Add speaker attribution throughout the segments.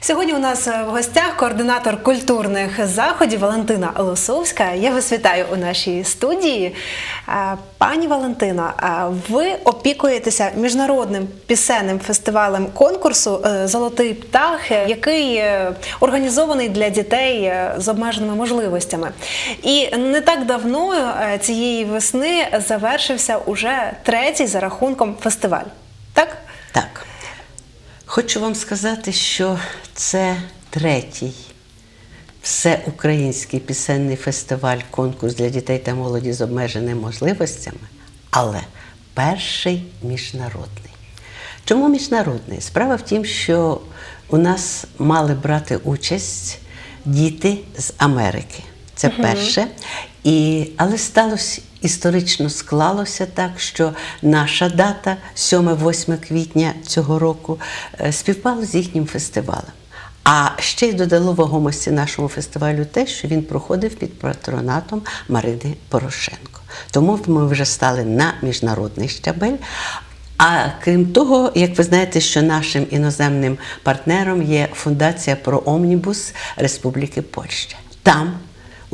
Speaker 1: Сьогодні у нас е, в гостях координатор культурних заходів Валентина Лосовська. Я вас вітаю у нашій студії. Е, Пані Валентино, е, ви опікуєтеся міжнародним пісенним фестивалем конкурсу Золотий птах, який організований для дітей з обмеженими можливостями. І не так давно цієї весни завершився уже третій за рахунком фестиваль.
Speaker 2: Хочу вам сказати, що це третій всеукраїнський пісенний фестиваль, конкурс для дітей та молоді з обмеженими можливостями, але перший міжнародний. Чому міжнародний? Справа в тім, що у нас мали брати участь діти з Америки. Це перше. І, але сталося історично склалося так, що наша дата, 7-8 квітня цього року, е, співпала з їхнім фестивалем. А ще й додало вагомості нашому фестивалю те, що він проходив під патронатом Марини Порошенко. Тому ми вже стали на міжнародний щабель. А крім того, як ви знаєте, що нашим іноземним партнером є Фундація про Омнібус Республіки Польща. Там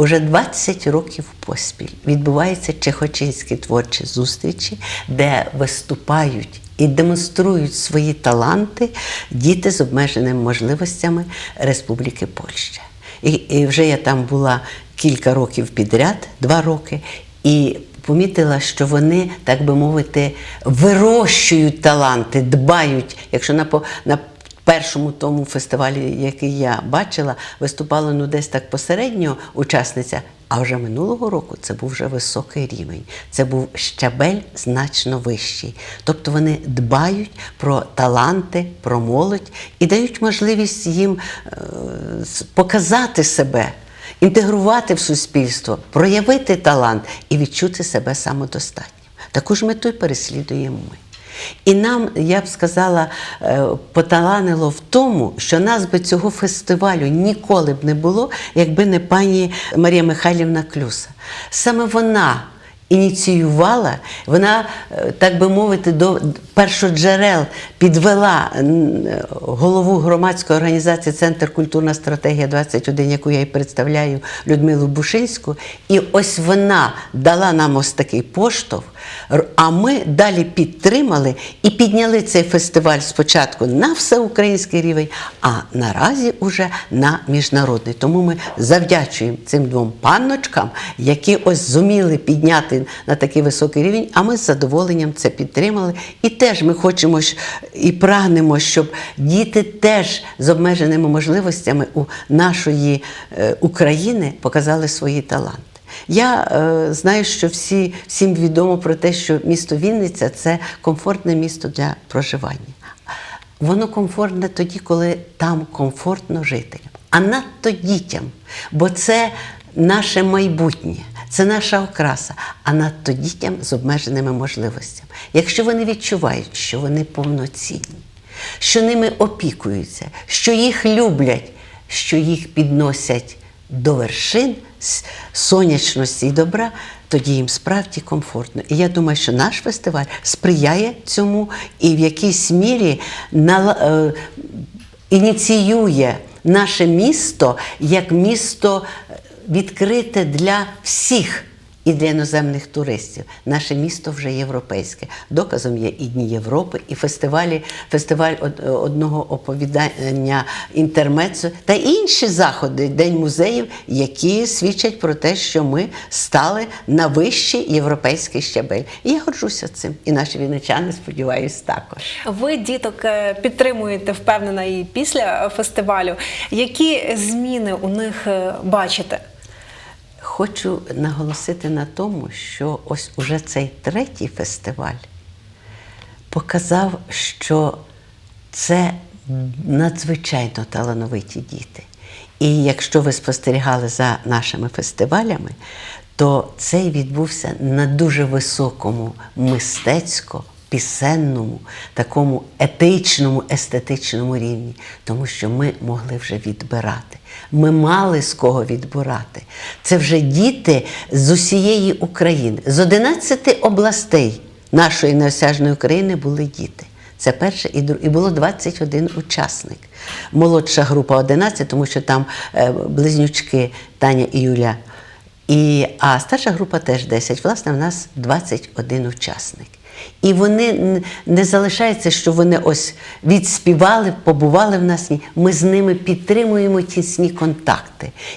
Speaker 2: Уже 20 років поспіль відбуваються чехочинські творчі зустрічі, де виступають і демонструють свої таланти діти з обмеженими можливостями Республіки Польща. І, і вже я там була кілька років підряд, два роки, і помітила, що вони, так би мовити, вирощують таланти, дбають. Якщо на, на першому тому фестивалі, який я бачила, виступала ну десь так посередньо учасниця. А вже минулого року це був вже високий рівень. Це був щабель значно вищий. Тобто вони дбають про таланти, про молодь і дають можливість їм е, показати себе, інтегрувати в суспільство, проявити талант і відчути себе самодостатнім. Таку ж мету переслідуємо ми. І нам, я б сказала, е, поталанило в тому, що нас би цього фестивалю ніколи б не було, якби не пані Марія Михайлівна Клюса. Саме вона ініціювала, вона, е, так би мовити, до першоджерел підвела голову громадської організації Центр Культурна стратегія 21, яку я і представляю Людмилу Бушинську. І ось вона дала нам ось такий поштовх. А ми далі підтримали і підняли цей фестиваль спочатку на всеукраїнський рівень, а наразі уже на міжнародний. Тому ми завдячуємо цим двом панночкам, які ось зуміли підняти на такий високий рівень. А ми з задоволенням це підтримали. І теж ми хочемо і прагнемо, щоб діти теж з обмеженими можливостями у нашої е, України показали свої таланти. Я е, знаю, що всі, всім відомо про те, що місто Вінниця це комфортне місто для проживання. Воно комфортне тоді, коли там комфортно жителям, а надто дітям, бо це наше майбутнє, це наша окраса, а надто дітям з обмеженими можливостями. Якщо вони відчувають, що вони повноцінні, що ними опікуються, що їх люблять, що їх підносять до вершин сонячності і добра, тоді їм справді комфортно. І я думаю, що наш фестиваль сприяє цьому і в якійсь мірі нала- е, ініціює наше місто як місто відкрите для всіх. І для іноземних туристів наше місто вже європейське. Доказом є і Дні Європи, і фестивалі, фестиваль од- одного оповідання інтермецо та інші заходи, День музеїв, які свідчать про те, що ми стали на вищий європейський щабель. І я горжуся цим. І наші вінничани, сподіваюся, також.
Speaker 1: Ви діток е, підтримуєте впевнена і після фестивалю. Які зміни у них е, бачите?
Speaker 2: Хочу наголосити на тому, що ось уже цей третій фестиваль показав, що це надзвичайно талановиті діти. І якщо ви спостерігали за нашими фестивалями, то цей відбувся на дуже високому мистецько пісенному, такому етичному, естетичному рівні, тому що ми могли вже відбирати. Ми мали з кого відбирати. Це вже діти з усієї України, з 11 областей нашої неосяжної України були діти. Це перше, і, дру- і було 21 учасник. Молодша група 11, тому що там е, близнючки Таня і Юля. І, а старша група теж 10. Власне, в нас 21 учасник. І вони не залишається, що вони ось відспівали, побували в нас. Ні. Ми з ними підтримуємо тісні контакти.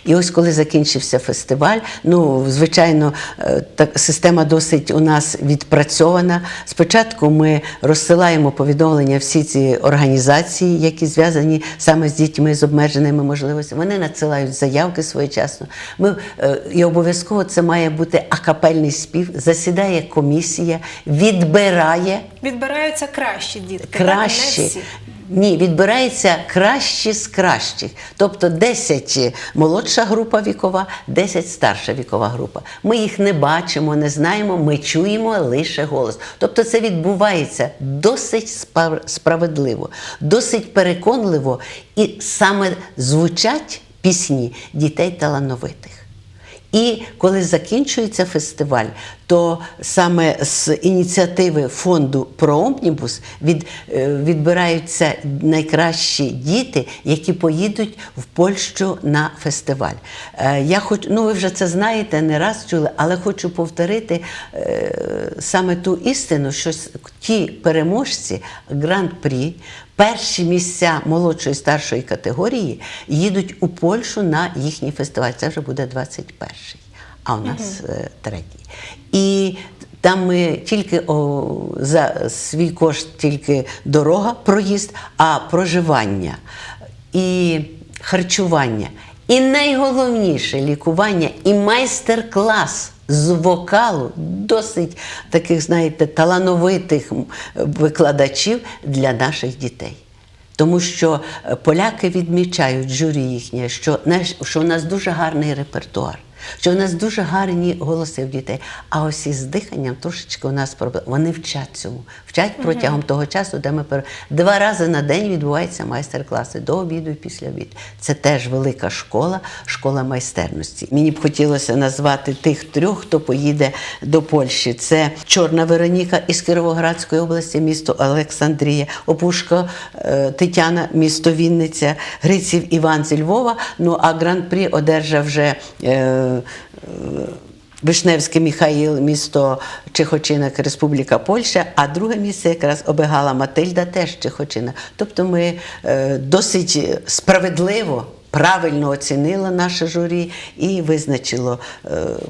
Speaker 2: І ось коли закінчився фестиваль, ну, звичайно, е, так, система досить у нас відпрацьована. Спочатку ми розсилаємо повідомлення всі ці організації, які зв'язані саме з дітьми з обмеженими можливостями. Вони надсилають заявки своєчасно. Ми, е, і обов'язково це має бути акапельний спів. Засідає комісія, відбирає
Speaker 1: Відбираються кращі дітки,
Speaker 2: кращі. Ні, відбирається кращі з кращих. Тобто 10 молодша група вікова, 10 старша вікова група. Ми їх не бачимо, не знаємо, ми чуємо лише голос. Тобто це відбувається досить справедливо, досить переконливо, і саме звучать пісні дітей талановитих. І коли закінчується фестиваль, то саме з ініціативи фонду «Проомнібус» від, е, відбираються найкращі діти, які поїдуть в Польщу на фестиваль. Е, Я хоч, ну ви вже це знаєте, не раз чули, але хочу повторити е, саме ту істину, що ті переможці гран-прі, перші місця молодшої старшої категорії їдуть у Польщу на їхній фестиваль. Це вже буде 21-й, а у нас е, третій. І там ми тільки о, за свій кошт тільки дорога, проїзд, а проживання і харчування. І найголовніше лікування і майстер-клас з вокалу досить таких, знаєте, талановитих викладачів для наших дітей. Тому що е, поляки відмічають журі їхнє, що, що у нас дуже гарний репертуар, що у нас дуже гарні голоси в дітей. А ось із диханням трошечки у нас проблема. Вони вчать цьому, вчать протягом того часу, де ми пер... два рази на день відбуваються майстер-класи до обіду і після обіду. Це теж велика школа, школа майстерності. Мені б хотілося назвати тих трьох, хто поїде до Польщі. Це Чорна Вероніка із Кіровоградської області, місто Олександрія, Опушко е, Тетяна, місто Вінниця, Гриців Іван зі Львова. Ну а гран-прі одержав вже. Е, е, Міхаїл, місто Чехочинок, Республіка Польща, а друге місце якраз обегала Матильда, теж Чехочина. Тобто ми е, досить справедливо. Правильно оцінило наше журі і визначило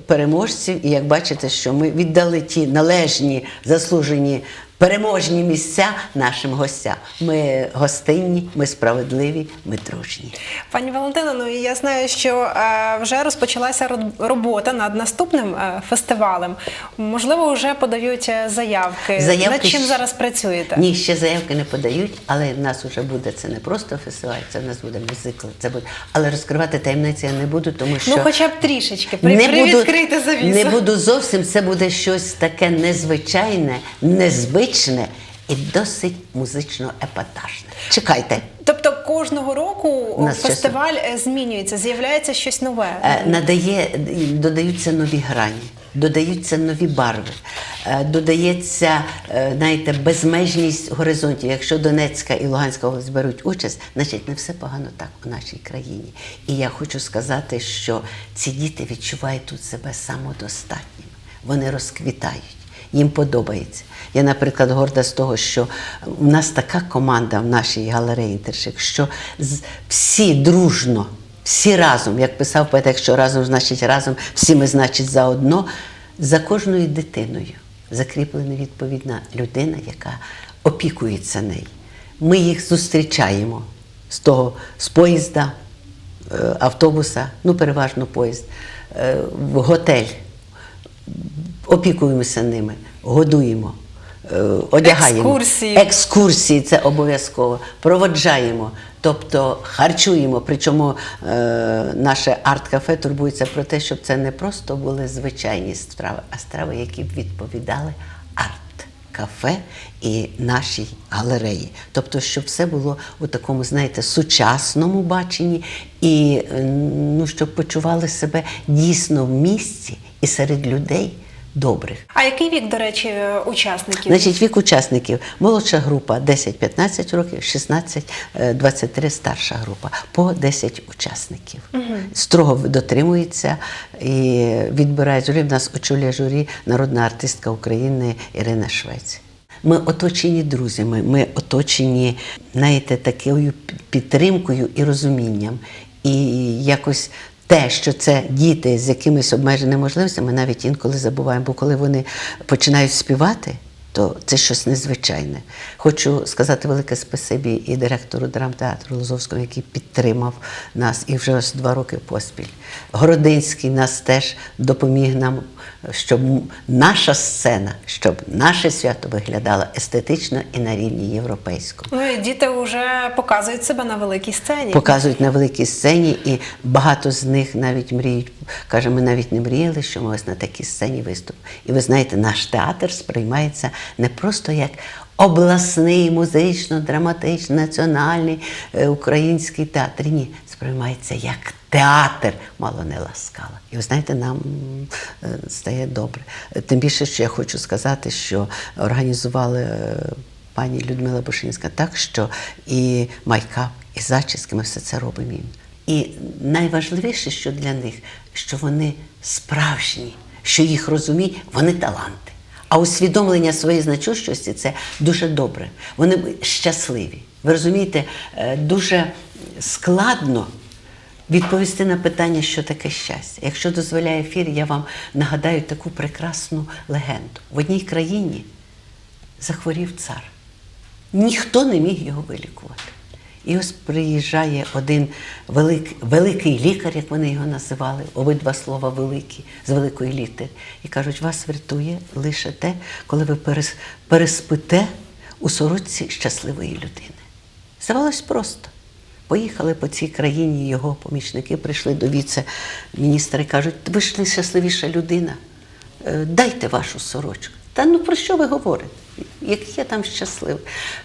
Speaker 2: переможців. І як бачите, що ми віддали ті належні, заслужені, переможні місця нашим гостям. Ми гостинні, ми справедливі, ми дружні.
Speaker 1: Пані Валентино, ну і я знаю, що е, вже розпочалася робота над наступним е, фестивалем. Можливо, вже подають е, заявки.
Speaker 2: Заявки
Speaker 1: Над чим зараз працюєте?
Speaker 2: Ні, ще заявки не подають, але в нас вже буде це не просто фестиваль, це в нас буде мюзикл. Це буде. Але розкривати таємниці я не буду, тому що
Speaker 1: Ну, хоча б трішечки, при, привідкрити завісу.
Speaker 2: не буду зовсім. Це буде щось таке незвичайне, незвичне і досить музично епатажне. Чекайте.
Speaker 1: Тобто кожного року
Speaker 2: нас
Speaker 1: фестиваль е, змінюється, з'являється щось нове.
Speaker 2: Е, надає, додаються нові грані, додаються нові барви, е, додається, знаєте, безмежність горизонтів. Якщо Донецька і Луганська область беруть участь, значить не все погано так у нашій країні. І я хочу сказати, що ці діти відчувають тут себе самодостатніми, вони розквітають. Їм подобається. Я, наприклад, горда з того, що у нас така команда в нашій галереї Інтершик, що всі дружно, всі разом, як писав поет, якщо разом, значить разом, всі ми, значить, заодно, за кожною дитиною закріплена відповідна людина, яка опікується нею. Ми їх зустрічаємо з того, з поїзда, е, автобуса, ну переважно поїзд, е, в готель опікуємося ними, годуємо, е, одягаємо.
Speaker 1: Екскурсії.
Speaker 2: Екскурсії це обов'язково. Проводжаємо, тобто харчуємо. Причому е, наше арт-кафе турбується про те, щоб це не просто були звичайні страви, а страви, які б відповідали арт-кафе і нашій галереї. Тобто, щоб все було у такому, знаєте, сучасному баченні, і е, ну, щоб почували себе дійсно в місті і серед людей добрих.
Speaker 1: А який вік, до речі, учасників?
Speaker 2: Значить, вік учасників молодша група 10-15 років, 16-23 старша група, по 10 учасників. Строго дотримується і відбирає журі. В нас очолює журі народна артистка України Ірина Швець. Ми оточені друзями, ми оточені, знаєте, такою підтримкою і розумінням. І якось те, що це діти з якимись обмеженими можливостями, навіть інколи забуваємо, бо коли вони починають співати, то це щось незвичайне. Хочу сказати велике спасибі і директору драмтеатру Лозовському, який підтримав нас і вже ось два роки поспіль. Городинський нас теж допоміг нам, щоб наша сцена, щоб наше свято виглядало естетично і на рівні європейському
Speaker 1: Ну і діти вже показують себе на великій сцені.
Speaker 2: показують на великій сцені, і багато з них навіть мріють. Каже, ми навіть не мріяли, що ми ось на такій сцені виступимо. І ви знаєте, наш театр сприймається не просто як обласний, музично-драматичний, національний е, український театр. Ні, сприймається як театр мало не ласкала. І ви знаєте, нам е, стає добре. Тим більше, що я хочу сказати, що організували. е, пані Людмила Бушинська, так що і майкап, і зачіски, ми все це робимо їм. І найважливіше, що для них, що вони справжні, що їх розуміють, вони таланти. А усвідомлення своєї значущості це дуже добре. Вони щасливі. Ви розумієте, е, дуже складно відповісти на питання, що таке щастя. Якщо дозволяє ефір, я вам нагадаю таку прекрасну легенду. В одній країні захворів цар. Ніхто не міг його вилікувати. І ось приїжджає один велик, великий лікар, як вони його називали, обидва слова великі, з великої літери. І кажуть, вас врятує лише те, коли ви переспите у сорочці щасливої людини. Здавалось просто. Поїхали по цій країні його помічники, прийшли до віце-міністра і кажуть, ви ж найщасливіша людина, е, дайте вашу сорочку. Та ну про що ви говорите? Який я там щасливий?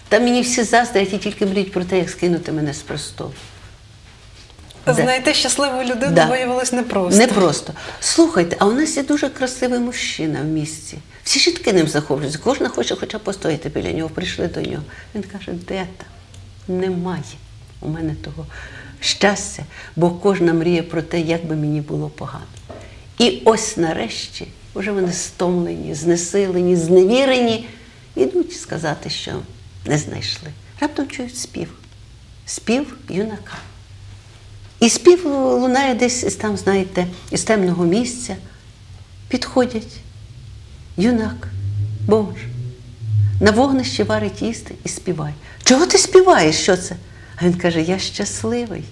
Speaker 2: Та мені всі заздрять і тільки мріють про те, як скинути мене з престолу.
Speaker 1: Знайти щасливу людину
Speaker 2: Да.
Speaker 1: виявилось непросто.
Speaker 2: Непросто. Слухайте, а у нас є дуже красивий мужчина в місті. Всі жінки ним захоплюються. Кожна хоче хоча б постояти біля нього, прийшли до нього. Він каже, де там? Немає у мене того щастя, бо кожна мріє про те, як би мені було погано. І ось нарешті вже вони стомлені, знесилені, зневірені, ідуть сказати, що не знайшли. Раптом чують спів. Спів юнака. І спів лунає десь із там, знаєте, із темного місця. Підходять юнак, бомж. На вогнищі варить їсти і співає. Чого ти співаєш? Що це? А він каже: Я щасливий.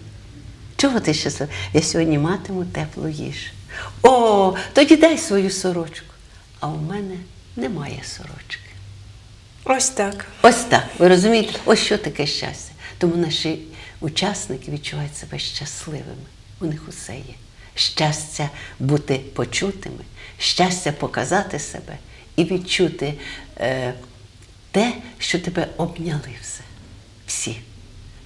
Speaker 2: Чого ти щасливий? Я сьогодні матиму теплу їжу. О, тоді дай свою сорочку. А у мене немає сорочки.
Speaker 1: Ось так.
Speaker 2: Ось так, ви розумієте, ось що таке щастя. Тому наші учасники відчувають себе щасливими. У них усе є. Щастя бути почутими, щастя показати себе і відчути е, те, що тебе обняли все. Всі.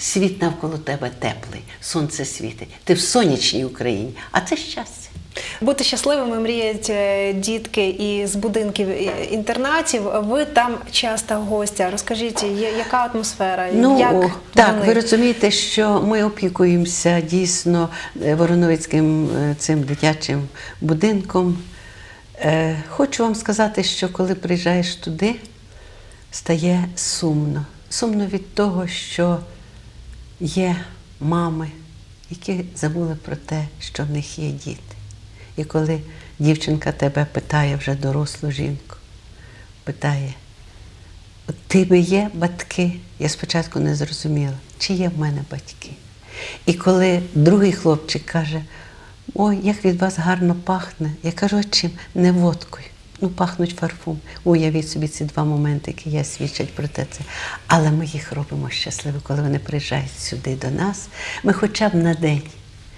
Speaker 2: Світ навколо тебе теплий, сонце світить. Ти в сонячній Україні, а це щастя.
Speaker 1: Бути щасливими мріють е, дітки із будинків е, інтернатів. Ви там часто гостя. Розкажіть, яка атмосфера?
Speaker 2: Ну,
Speaker 1: як
Speaker 2: так,
Speaker 1: вони?
Speaker 2: ви розумієте, що ми опікуємося дійсно е, Вороновицьким цим дитячим будинком. Хочу вам сказати, що коли приїжджаєш туди, стає сумно. Сумно від того, що є мами, які забули про те, що в них є діти. І коли дівчинка тебе питає вже дорослу жінку, питає, «У тебе є батьки? Я спочатку не зрозуміла, чи є в мене батьки. І коли другий хлопчик каже, ой, як від вас гарно пахне, я кажу, «А чим? Не водкою. Ну, пахнуть парфум. Уявіть собі ці два моменти, які я свідчать про те це. Але ми їх робимо щасливо, коли вони приїжджають сюди до нас. Ми хоча б на день,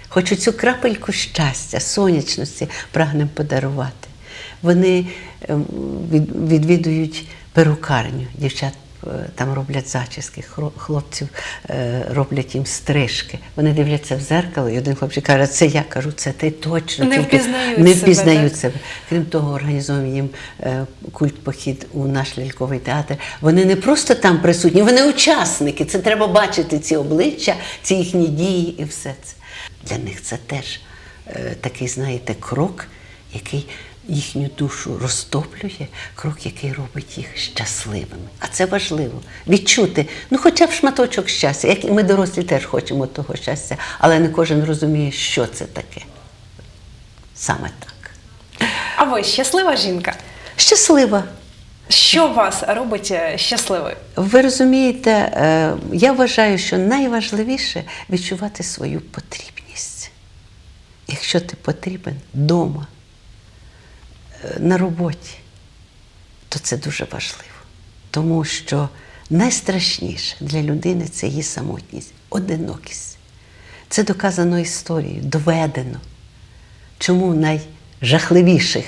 Speaker 2: хоч цю крапельку щастя, сонячності прагнемо подарувати. Вони ем, відвідують перукарню. Дівчат там роблять зачіски, хлопців е, роблять їм стрижки. Вони дивляться в зеркало, і один хлопчик каже, це я кажу, це ти точно.
Speaker 1: Не впізнають
Speaker 2: не
Speaker 1: себе,
Speaker 2: впізнають
Speaker 1: так?
Speaker 2: себе. Крім того, організуємо їм е, культ-похід у наш ляльковий театр. Вони не просто там присутні, вони учасники. Це треба бачити ці обличчя, ці їхні дії і все це. Для них це теж е, такий, знаєте, крок, який їхню душу розтоплює, крок, який робить їх щасливими. А це важливо відчути, ну хоча б шматочок щастя. Як і ми дорослі теж хочемо того щастя, але не кожен розуміє, що це таке. Саме так.
Speaker 1: А ви щаслива жінка?
Speaker 2: Щаслива.
Speaker 1: Що вас робить е, щасливою?
Speaker 2: Ви розумієте, е, я вважаю, що найважливіше відчувати свою потрібність. Якщо ти потрібен вдома, на роботі, то це дуже важливо. Тому що найстрашніше для людини це її самотність, одинокість. Це доказано історією, доведено. Чому найжахливіших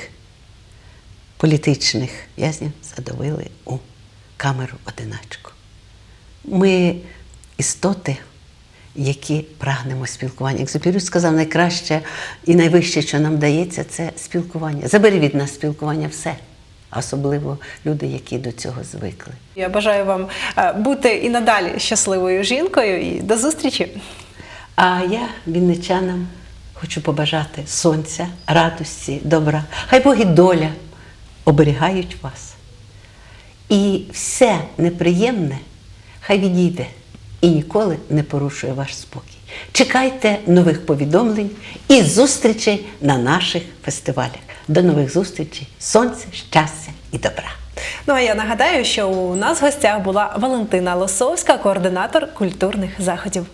Speaker 2: політичних в'язнів задавили у камеру одиначку. Ми істоти, які прагнемо спілкування. Як Зупірюсь сказав, найкраще і найвище, що нам дається, це спілкування. Забери від нас спілкування все, особливо люди, які до цього звикли.
Speaker 1: Я бажаю вам е, бути і надалі щасливою жінкою і до зустрічі.
Speaker 2: А я вінничанам хочу побажати сонця, радості, добра. Хай Бог і доля оберігають вас. І все неприємне хай відійде і ніколи не порушує ваш спокій. Чекайте нових повідомлень і зустрічей на наших фестивалях. До нових зустрічей, сонця, щастя і добра.
Speaker 1: Ну а я нагадаю, що у нас в гостях була Валентина Лосовська, координатор культурних заходів.